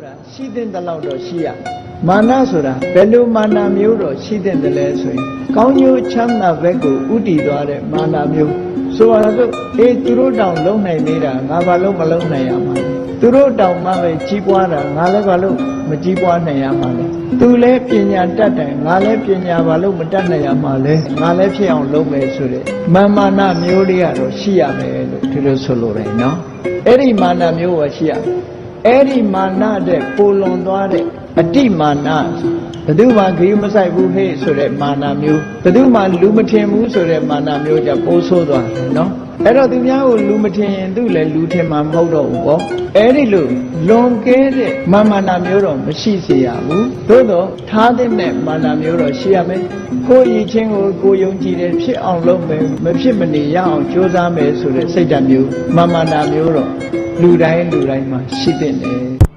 ဆိုတာရှိတဲ့တလောက်တော့ရှိရမာနဆိုတာဘယ်လိုမာနမျိုးတော့ရှိတဲ့တယ်လဲဆိုရင်ကောင်းကျိုးချမ်းသာဘက်ကိုဥတည်သွားတဲ့မာနမျိုးဆိုရတော့အေးသူတို့တောင်လုံနိုင်နေတာငါဘာလို့မလုံနိုင်ရမှာလဲသူတို့တောင်မှပဲကြီးပွားတာငါလည်းဘာလို့မကြီးပွားနိုင်ရမှာလဲသူလည်းပညာတတ်တယ်ငါလည်းပညာဘာလို့မတတ်နိုင်ရမှာလဲငါလည်းဖြစ်အောင်လုပ်မယ်ဆိုတဲ့မာမာနမျိုးလေးကတော့ရှိရမယ်လို့ဒီလိုဆိုလိုတယ်နော်အဲ့ဒီမာနမျိုးကရှိရမယ် အဲ့ဒီမာနတဲ့ပိုလွန်သွားတဲ့အတိမာနဘယ်သူမှဂရုမစိုက်ဘူးဟဲ့ဆိုတဲ့မာနမျိုးဘယ်သူမှလူမထင်ဘူးဆိုတဲ့မာနမျိုးကြပိုးဆိုးသွားတယ်နော်အဲ့တော့သူများကိုလူမထင်ရင်သူလည်းလူထင်မှာမဟုတ်တော့ဘူးပေါ့အဲ့ဒီလိုလွန်ကဲတဲ့မာမာနာမျိုးတော့မရှိစေရဘူးသို့တော့ထားတဲ့နဲ့မာနာမျိုးတော့ရှိရမယ်ကိုယ်ရည်ချင်းကိုကိုယ်ယုံကြည်တယ်ဖြစ်အောင်လုပ်မယ်မဖြစ်မနေရအောင်ကြိုးစားမယ်ဆိုတဲ့စိတ်ဓာတ်မျိုးမာမာနာမျိုးတော့ လူတိုင်းလူတိုင်းမှာရှိတဲ့တယ်